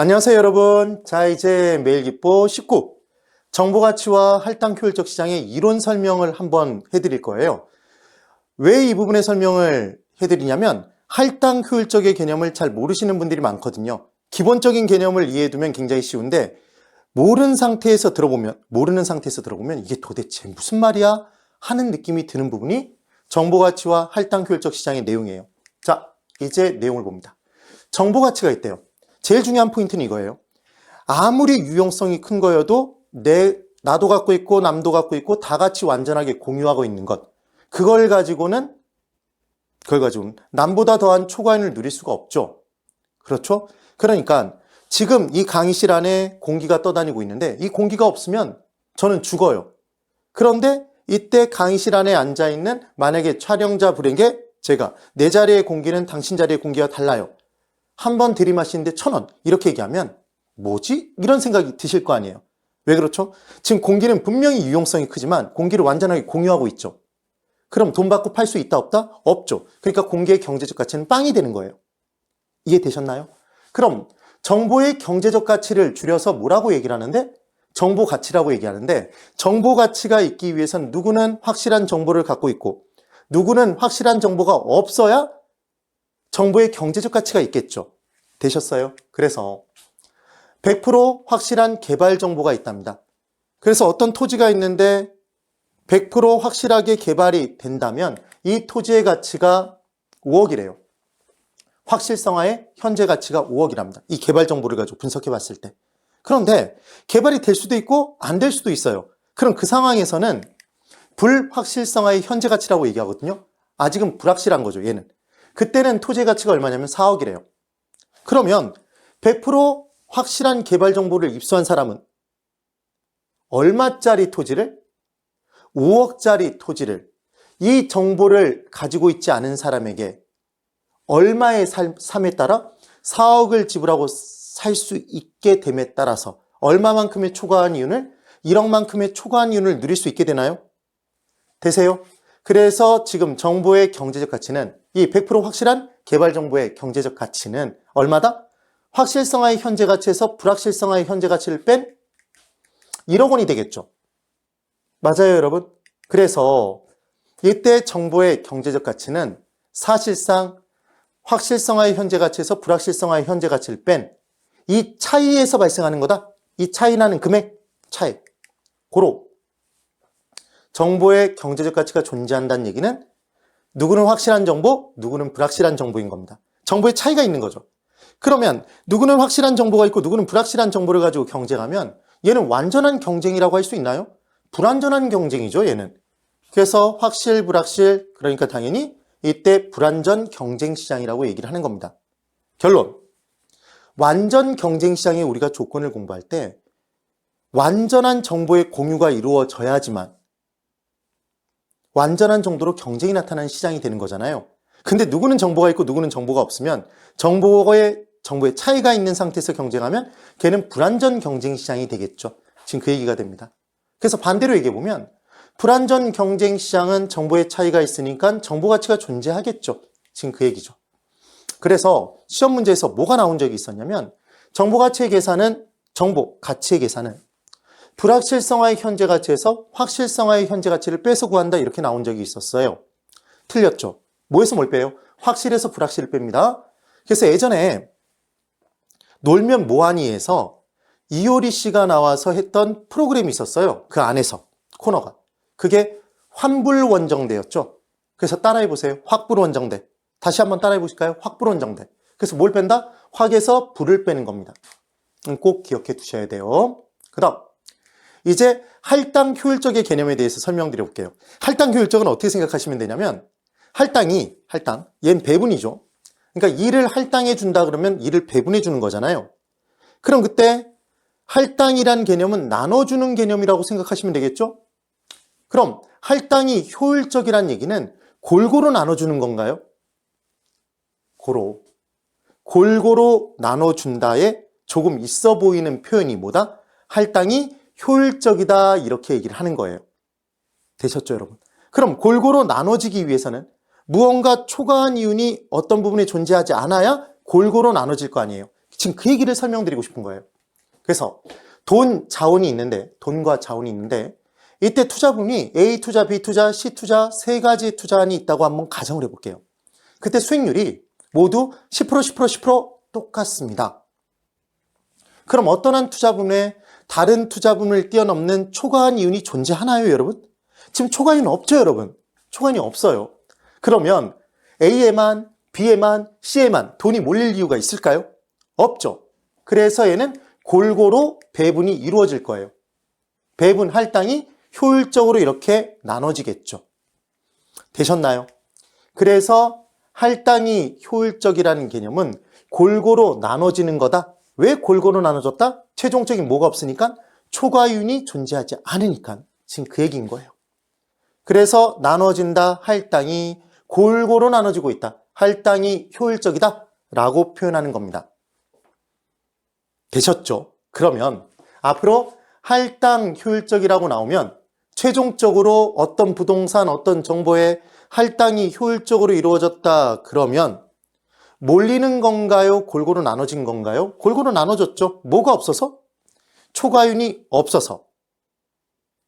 안녕하세요 여러분. 자 이제 매일기보 19 정보가치와 할당 효율적 시장의 이론 설명을 한번 해드릴 거예요. 왜 이 부분의 설명을 해드리냐면 할당 효율적의 개념을 잘 모르시는 분들이 많거든요. 기본적인 개념을 이해해두면 굉장히 쉬운데 모르는 상태에서 들어보면 모르는 상태에서 들어보면 이게 도대체 무슨 말이야? 하는 느낌이 드는 부분이 정보가치와 할당 효율적 시장의 내용이에요. 자 이제 내용을 봅니다. 정보가치가 있대요 제일 중요한 포인트는 이거예요. 아무리 유용성이 큰 거여도 내 나도 갖고 있고 남도 갖고 있고 다 같이 완전하게 공유하고 있는 것. 그걸 가지고는 그걸 가지고는 남보다 더한 초과인을 누릴 수가 없죠. 그렇죠? 그러니까 지금 이 강의실 안에 공기가 떠다니고 있는데 이 공기가 없으면 저는 죽어요. 그런데 이때 강의실 안에 앉아 있는 만약에 촬영자 불에게 제가 내 자리의 공기는 당신 자리의 공기와 달라요. 한 번 들이마시는데 천 원. 이렇게 얘기하면 뭐지? 이런 생각이 드실 거 아니에요. 왜 그렇죠? 지금 공기는 분명히 유용성이 크지만 공기를 완전하게 공유하고 있죠. 그럼 돈 받고 팔 수 있다 없다? 없죠. 그러니까 공기의 경제적 가치는 빵이 되는 거예요. 이해되셨나요? 그럼 정보의 경제적 가치를 줄여서 뭐라고 얘기를 하는데? 정보 가치라고 얘기하는데 정보 가치가 있기 위해선 누구는 확실한 정보를 갖고 있고 누구는 확실한 정보가 없어야 정보의 경제적 가치가 있겠죠. 되셨어요? 그래서 100% 확실한 개발 정보가 있답니다. 그래서 어떤 토지가 있는데 100% 확실하게 개발이 된다면 이 토지의 가치가 5억이래요. 확실성화의 현재 가치가 5억이랍니다. 이 개발 정보를 가지고 분석해 봤을 때. 그런데 개발이 될 수도 있고 안 될 수도 있어요. 그럼 그 상황에서는 불확실성화의 현재 가치라고 얘기하거든요. 아직은 불확실한 거죠, 얘는. 그때는 토지의 가치가 얼마냐면 4억이래요. 그러면 100% 확실한 개발 정보를 입수한 사람은 얼마짜리 토지를 5억짜리 토지를 이 정보를 가지고 있지 않은 사람에게 얼마의 삶, 삶에 따라 4억을 지불하고 살 수 있게 됨에 따라서 얼마만큼의 초과한 이윤을 1억만큼의 초과한 이윤을 누릴 수 있게 되나요? 되세요? 그래서 지금 정보의 경제적 가치는 이 100% 확실한 개발 정보의 경제적 가치는 얼마다? 확실성화의 현재 가치에서 불확실성화의 현재 가치를 뺀 1억 원이 되겠죠. 맞아요, 여러분? 그래서 이때 정보의 경제적 가치는 사실상 확실성화의 현재 가치에서 불확실성화의 현재 가치를 뺀 이 차이에서 발생하는 거다. 이 차이나는 금액 차이. 고로 정보의 경제적 가치가 존재한다는 얘기는 누구는 확실한 정보, 누구는 불확실한 정보인 겁니다. 정보의 차이가 있는 거죠. 그러면 누구는 확실한 정보가 있고 누구는 불확실한 정보를 가지고 경쟁하면 얘는 완전한 경쟁이라고 할 수 있나요? 불완전한 경쟁이죠, 얘는. 그래서 확실, 불확실, 그러니까 당연히 이때 불완전 경쟁 시장이라고 얘기를 하는 겁니다. 결론. 완전 경쟁 시장에 우리가 조건을 공부할 때 완전한 정보의 공유가 이루어져야지만 완전한 정도로 경쟁이 나타나는 시장이 되는 거잖아요. 근데 누구는 정보가 있고 누구는 정보가 없으면 정보의 정보의 차이가 있는 상태에서 경쟁하면 걔는 불완전 경쟁 시장이 되겠죠. 지금 그 얘기가 됩니다. 그래서 반대로 얘기해 보면 불완전 경쟁 시장은 정보의 차이가 있으니까 정보 가치가 존재하겠죠. 지금 그 얘기죠. 그래서 시험 문제에서 뭐가 나온 적이 있었냐면 정보 가치의 계산은 정보 가치의 계산은 불확실성화의 현재 가치에서 확실성화의 현재 가치를 빼서 구한다 이렇게 나온 적이 있었어요. 틀렸죠. 뭐에서 뭘 빼요? 확실해서 불확실을 뺍니다. 그래서 예전에 놀면 뭐하니에서 이효리 씨가 나와서 했던 프로그램이 있었어요. 그 안에서 코너가. 그게 환불원정대였죠. 그래서 따라해 보세요. 확불원정대. 다시 한번 따라해 보실까요? 확불원정대. 그래서 뭘 뺀다? 확에서 불을 빼는 겁니다. 꼭 기억해 두셔야 돼요. 그 다음 이제 할당 효율적의 개념에 대해서 설명드려 볼게요. 할당 효율적은 어떻게 생각하시면 되냐면 할당이 할당 얘는 배분이죠. 그러니까 일을 할당해 준다 그러면 일을 배분해 주는 거잖아요. 그럼 그때 할당이란 개념은 나눠주는 개념이라고 생각하시면 되겠죠? 그럼 할당이 효율적이란 얘기는 골고루 나눠주는 건가요? 고로. 골고루 나눠준다에 조금 있어 보이는 표현이 뭐다? 할당이 효율적이다 이렇게 얘기를 하는 거예요. 되셨죠 여러분? 그럼 골고루 나눠지기 위해서는 무언가 초과한 이윤이 어떤 부분에 존재하지 않아야 골고루 나눠질 거 아니에요. 지금 그 얘기를 설명드리고 싶은 거예요. 그래서 돈 자원이 있는데 돈과 자원이 있는데 이때 투자분이 A 투자, B 투자, C 투자 세 가지 투자안이 있다고 한번 가정을 해볼게요. 그때 수익률이 모두 10% 10% 10% 똑같습니다. 그럼 어떤 한 투자분에 다른 투자분을 뛰어넘는 초과한 이윤이 존재하나요, 여러분? 지금 초과이윤 없죠, 여러분? 초과이윤이 없어요. 그러면 A에만, B에만, C에만 돈이 몰릴 이유가 있을까요? 없죠. 그래서 얘는 골고루 배분이 이루어질 거예요. 배분 할당이 효율적으로 이렇게 나눠지겠죠. 되셨나요? 그래서 할당이 효율적이라는 개념은 골고루 나눠지는 거다. 왜 골고루 나눠졌다? 최종적인 뭐가 없으니까 초과윤이 존재하지 않으니까 지금 그 얘기인 거예요. 그래서 나눠진다 할당이 골고루 나눠지고 있다. 할당이 효율적이다 라고 표현하는 겁니다. 되셨죠? 그러면 앞으로 할당 효율적이라고 나오면 최종적으로 어떤 부동산, 어떤 정보의 할당이 효율적으로 이루어졌다 그러면 몰리는 건가요? 골고루 나눠진 건가요? 골고루 나눠졌죠. 뭐가 없어서? 초과윤이 없어서.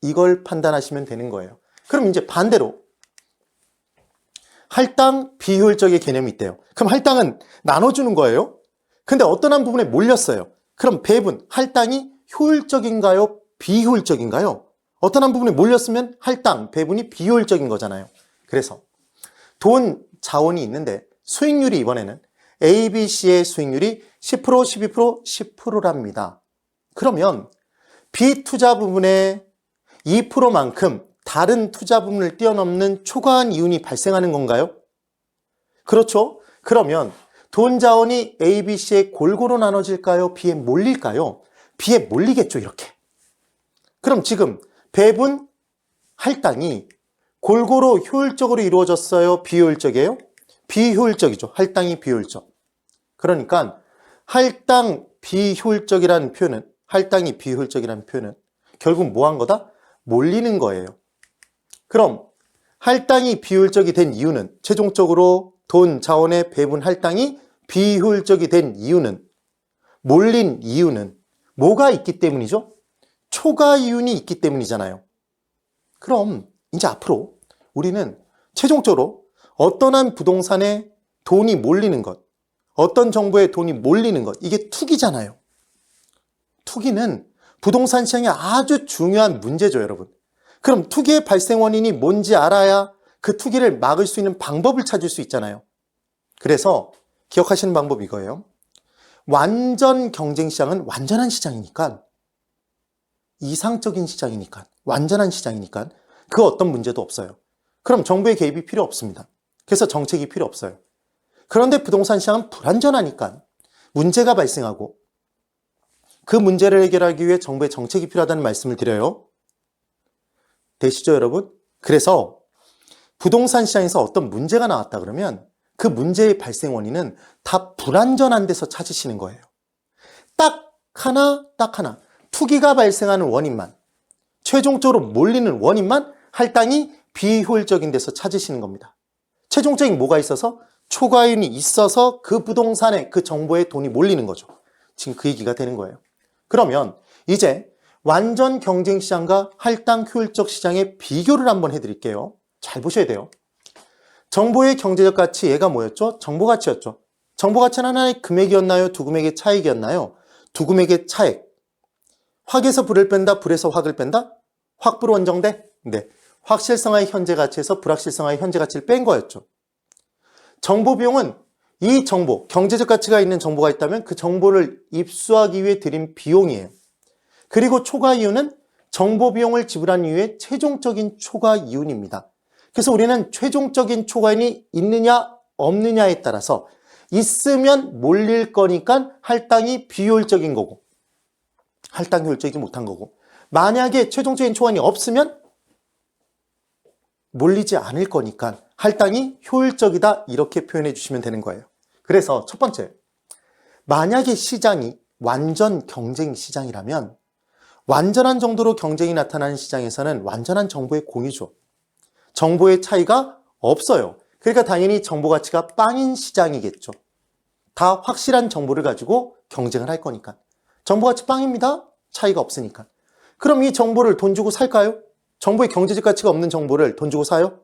이걸 판단하시면 되는 거예요. 그럼 이제 반대로 할당 비효율적의 개념이 있대요. 그럼 할당은 나눠주는 거예요? 근데 어떤 한 부분에 몰렸어요. 그럼 배분, 할당이 효율적인가요? 비효율적인가요? 어떤 한 부분에 몰렸으면 할당, 배분이 비효율적인 거잖아요. 그래서 돈 자원이 있는데 수익률이 이번에는 A, B, C의 수익률이 10%, 12%, 10%랍니다. 그러면 B 투자 부분에 2%만큼 다른 투자 부분을 뛰어넘는 초과한 이윤이 발생하는 건가요? 그렇죠? 그러면 돈 자원이 A, B, C에 골고루 나눠질까요? B에 몰릴까요? B에 몰리겠죠, 이렇게. 그럼 지금 배분 할당이 골고루 효율적으로 이루어졌어요? 비효율적이에요? 비효율적이죠. 할당이 비효율적. 그러니까 할당 비효율적이라는 표현은 할당이 비효율적이라는 표현은 결국 뭐 한 거다? 몰리는 거예요. 그럼 할당이 비효율적이 된 이유는 최종적으로 돈 자원의 배분 할당이 비효율적이 된 이유는 몰린 이유는 뭐가 있기 때문이죠? 초과 이윤이 있기 때문이잖아요. 그럼 이제 앞으로 우리는 최종적으로 어떤 한 부동산에 돈이 몰리는 것, 어떤 정보에 돈이 몰리는 것, 이게 투기잖아요. 투기는 부동산 시장에 아주 중요한 문제죠, 여러분. 그럼 투기의 발생 원인이 뭔지 알아야 그 투기를 막을 수 있는 방법을 찾을 수 있잖아요. 그래서 기억하시는 방법이 이거예요. 완전 경쟁 시장은 완전한 시장이니까 이상적인 시장이니까 완전한 시장이니까 그 어떤 문제도 없어요. 그럼 정부의 개입이 필요 없습니다. 그래서 정책이 필요 없어요. 그런데 부동산 시장은 불안전하니까 문제가 발생하고 그 문제를 해결하기 위해 정부의 정책이 필요하다는 말씀을 드려요. 되시죠, 여러분? 그래서 부동산 시장에서 어떤 문제가 나왔다 그러면 그 문제의 발생 원인은 다 불안전한 데서 찾으시는 거예요. 딱 하나, 딱 하나. 투기가 발생하는 원인만, 최종적으로 몰리는 원인만 할당이 비효율적인 데서 찾으시는 겁니다. 최종적인 뭐가 있어서? 초과윤이 있어서 그 부동산에 그 정보에 돈이 몰리는 거죠. 지금 그 얘기가 되는 거예요. 그러면 이제 완전 경쟁 시장과 할당 효율적 시장의 비교를 한번 해드릴게요. 잘 보셔야 돼요. 정보의 경제적 가치 얘가 뭐였죠? 정보 가치였죠. 정보 가치는 하나의 금액이었나요? 두 금액의 차익이었나요? 두 금액의 차액. 확에서 불을 뺀다, 불에서 확을 뺀다? 확불 원정대? 네. 확실성의 현재 가치에서 불확실성의 현재 가치를 뺀 거였죠. 정보 비용은 이 정보, 경제적 가치가 있는 정보가 있다면 그 정보를 입수하기 위해 들인 비용이에요. 그리고 초과 이윤은 정보 비용을 지불한 이후에 최종적인 초과 이윤입니다. 그래서 우리는 최종적인 초과이윤이 있느냐 없느냐에 따라서 있으면 몰릴 거니까 할당이 비효율적인 거고 할당 효율적이지 못한 거고 만약에 최종적인 초과이윤이 없으면 몰리지 않을 거니까 할당이 효율적이다 이렇게 표현해 주시면 되는 거예요. 그래서 첫 번째 만약에 시장이 완전 경쟁 시장이라면 완전한 정도로 경쟁이 나타나는 시장에서는 완전한 정보의 공유죠. 정보의 차이가 없어요. 그러니까 당연히 정보 가치가 빵인 시장이겠죠. 다 확실한 정보를 가지고 경쟁을 할 거니까. 정보 가치 빵입니다. 차이가 없으니까. 그럼 이 정보를 돈 주고 살까요? 정보의 경제적 가치가 없는 정보를 돈 주고 사요?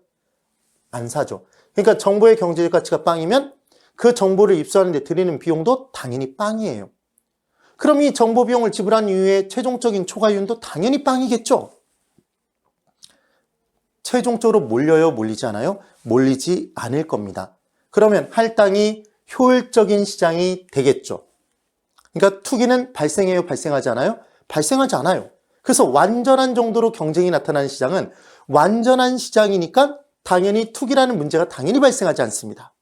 안 사죠. 그러니까 정보의 경제적 가치가 빵이면 그 정보를 입수하는데 들이는 비용도 당연히 빵이에요. 그럼 이 정보 비용을 지불한 이후에 최종적인 초과이윤도 당연히 빵이겠죠. 최종적으로 몰려요, 몰리지 않아요? 몰리지 않을 겁니다. 그러면 할당이 효율적인 시장이 되겠죠. 그러니까 투기는 발생해요, 발생하지 않아요? 발생하지 않아요. 그래서 완전한 정도로 경쟁이 나타나는 시장은 완전한 시장이니까 당연히 투기라는 문제가 당연히 발생하지 않습니다.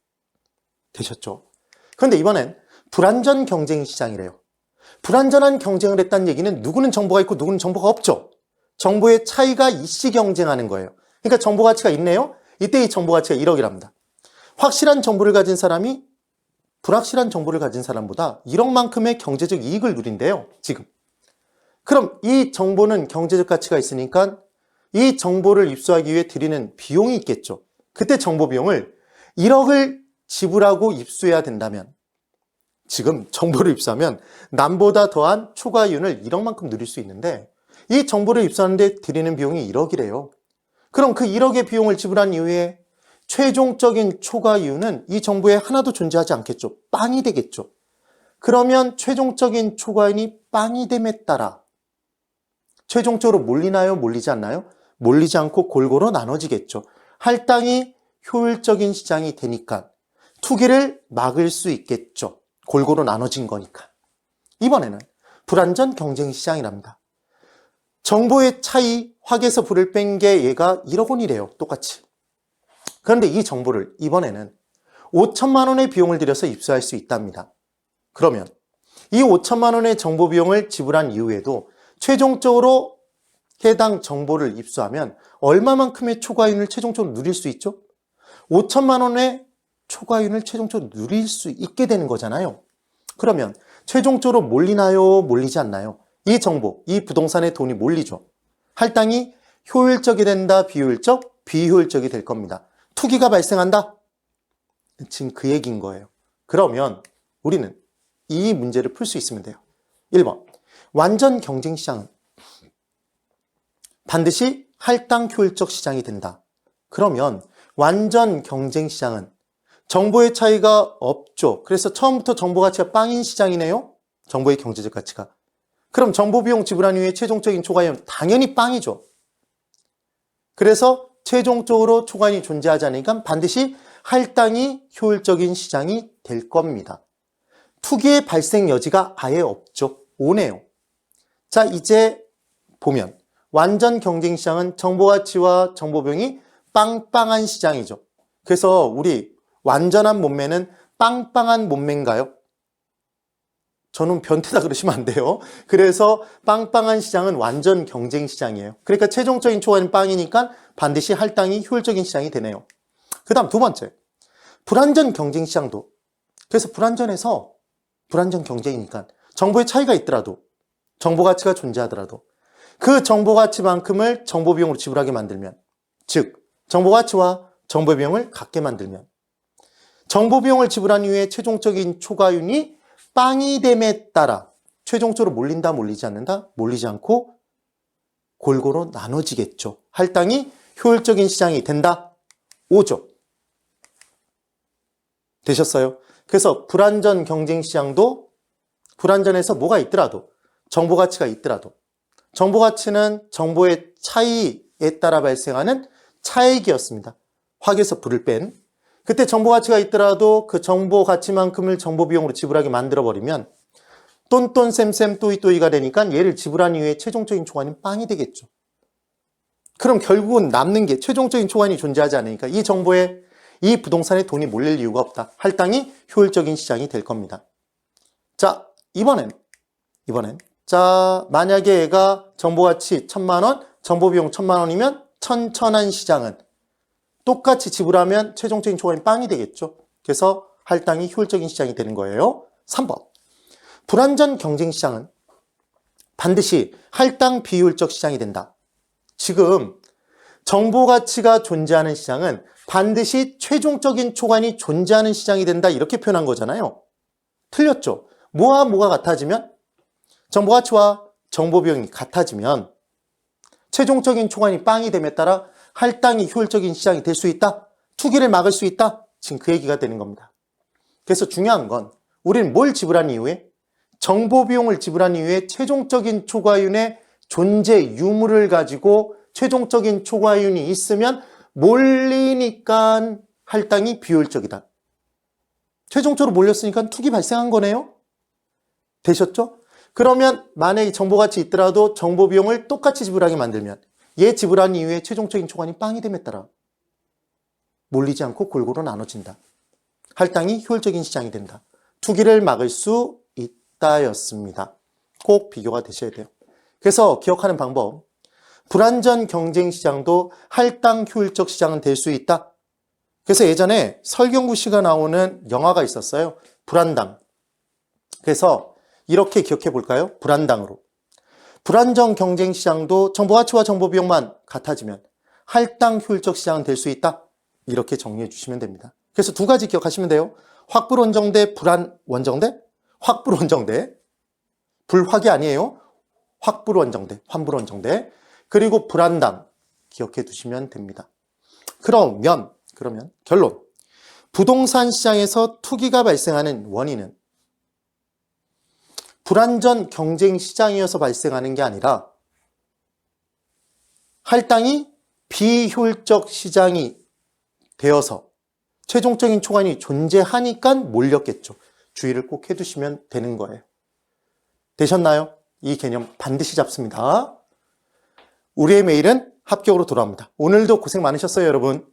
되셨죠? 그런데 이번엔 불완전 경쟁 시장이래요. 불완전한 경쟁을 했다는 얘기는 누구는 정보가 있고 누구는 정보가 없죠. 정보의 차이가 이씨 경쟁하는 거예요. 그러니까 정보 가치가 있네요. 이때 이 정보 가치가 1억이랍니다. 확실한 정보를 가진 사람이 불확실한 정보를 가진 사람보다 1억만큼의 경제적 이익을 누린대요. 지금. 그럼 이 정보는 경제적 가치가 있으니까 이 정보를 입수하기 위해 들이는 비용이 있겠죠. 그때 정보 비용을 1억을 지불하고 입수해야 된다면 지금 정보를 입수하면 남보다 더한 초과이윤을 1억만큼 누릴 수 있는데 이 정보를 입수하는데 들이는 비용이 1억이래요. 그럼 그 1억의 비용을 지불한 이후에 최종적인 초과이윤은 이 정보에 하나도 존재하지 않겠죠. 빵이 되겠죠. 그러면 최종적인 초과이윤이 빵이 됨에 따라 최종적으로 몰리나요? 몰리지 않나요? 몰리지 않고 골고루 나눠지겠죠. 할당이 효율적인 시장이 되니까 투기를 막을 수 있겠죠. 골고루 나눠진 거니까. 이번에는 불안전 경쟁 시장이랍니다. 정보의 차이, 확에서 불을 뺀 게 얘가 1억 원이래요. 똑같이. 그런데 이 정보를 이번에는 5천만 원의 비용을 들여서 입수할 수 있답니다. 그러면 이 5천만 원의 정보 비용을 지불한 이후에도 최종적으로 해당 정보를 입수하면 얼마만큼의 초과이윤을 최종적으로 누릴 수 있죠? 5천만 원의 초과이윤을 최종적으로 누릴 수 있게 되는 거잖아요. 그러면 최종적으로 몰리나요? 몰리지 않나요? 이 정보, 이 부동산의 돈이 몰리죠. 할당이 효율적이 된다, 비효율적, 비효율적이 될 겁니다. 투기가 발생한다? 지금 그 얘기인 거예요. 그러면 우리는 이 문제를 풀 수 있으면 돼요. 1번. 완전 경쟁 시장은 반드시 할당 효율적 시장이 된다. 그러면 완전 경쟁 시장은 정보의 차이가 없죠. 그래서 처음부터 정보 가치가 빵인 시장이네요. 정보의 경제적 가치가. 그럼 정보 비용 지불한 이후에 최종적인 초과이은 당연히 빵이죠. 그래서 최종적으로 초과이이 존재하지 않으니까 반드시 할당이 효율적인 시장이 될 겁니다. 투기의 발생 여지가 아예 없죠. 오네요. 자, 이제 보면 완전 경쟁 시장은 정보 가치와 정보 비용이 빵빵한 시장이죠. 그래서 우리 완전한 몸매는 빵빵한 몸매인가요? 저는 변태다 그러시면 안 돼요. 그래서 빵빵한 시장은 완전 경쟁 시장이에요. 그러니까 최종적인 초과는 빵이니까 반드시 할당이 효율적인 시장이 되네요. 그 다음 두 번째. 불안전 경쟁 시장도. 그래서 불안전해서 불안전 경쟁이니까 정보의 차이가 있더라도 정보 가치가 존재하더라도 그 정보 가치만큼을 정보 비용으로 지불하게 만들면 즉 정보 가치와 정보 비용을 같게 만들면 정보 비용을 지불한 이후에 최종적인 초과윤이 빵이 됨에 따라 최종적으로 몰린다 몰리지 않는다 몰리지 않고 골고루 나눠지겠죠. 할당이 효율적인 시장이 된다. 5조. 되셨어요? 그래서 불안전 경쟁 시장도 불안전해서 뭐가 있더라도 정보 가치가 있더라도 정보 가치는 정보의 차이에 따라 발생하는 차액이었습니다. 확에서 불을 뺀 그때 정보 가치가 있더라도 그 정보 가치만큼을 정보 비용으로 지불하게 만들어 버리면 똔똔 쌤쌤 또이또이가 되니까 얘를 지불한 이후에 최종적인 초과는 빵이 되겠죠. 그럼 결국은 남는 게 최종적인 초과이 존재하지 않으니까 이 정보에 이 부동산에 돈이 몰릴 이유가 없다. 할당이 효율적인 시장이 될 겁니다. 자, 이번엔 이번엔 자, 만약에 얘가 정보 가치 천만 원, 정보 비용 천만 원이면 천천한 시장은 똑같이 지불하면 최종적인 초과는 빵이 되겠죠. 그래서 할당이 효율적인 시장이 되는 거예요. 3번. 불완전 경쟁 시장은 반드시 할당 비효율적 시장이 된다. 지금 정보 가치가 존재하는 시장은 반드시 최종적인 초과이 존재하는 시장이 된다. 이렇게 표현한 거잖아요. 틀렸죠. 뭐와 뭐가 같아지면 정보 가치와 정보 비용이 같아지면 최종적인 초과이 빵이 됨에 따라 할당이 효율적인 시장이 될 수 있다. 투기를 막을 수 있다. 지금 그 얘기가 되는 겁니다. 그래서 중요한 건 우리는 뭘 지불한 이후에 정보 비용을 지불한 이후에 최종적인 초과윤의 존재 유무를 가지고 최종적인 초과윤이 있으면 몰리니까 할당이 비효율적이다. 최종적으로 몰렸으니까 투기 발생한 거네요. 되셨죠? 그러면 만약에 정보가치 있더라도 정보 비용을 똑같이 지불하게 만들면 얘 지불한 이후에 최종적인 초과이 빵이 됨에 따라 몰리지 않고 골고루 나눠진다. 할당이 효율적인 시장이 된다. 투기를 막을 수 있다였습니다. 꼭 비교가 되셔야 돼요. 그래서 기억하는 방법. 불완전 경쟁 시장도 할당 효율적 시장은 될 수 있다. 그래서 예전에 설경구 씨가 나오는 영화가 있었어요. 불안당. 그래서 이렇게 기억해 볼까요? 불안당으로. 불안정 경쟁 시장도 정보 가치와 정보 비용만 같아지면 할당 효율적 시장은 될 수 있다. 이렇게 정리해 주시면 됩니다. 그래서 두 가지 기억하시면 돼요. 확불 원정 대, 불안 원정 대, 확불 원정 대. 불확이 아니에요. 확불 원정 대, 환불 원정 대. 그리고 불안당 기억해 두시면 됩니다. 그러면 그러면 결론. 부동산 시장에서 투기가 발생하는 원인은 불안전 경쟁 시장이어서 발생하는 게 아니라 할당이 비효율적 시장이 되어서 최종적인 초과이 존재하니까 몰렸겠죠. 주의를 꼭 해두시면 되는 거예요. 되셨나요? 이 개념 반드시 잡습니다. 우리의 메일은 합격으로 돌아옵니다. 오늘도 고생 많으셨어요, 여러분.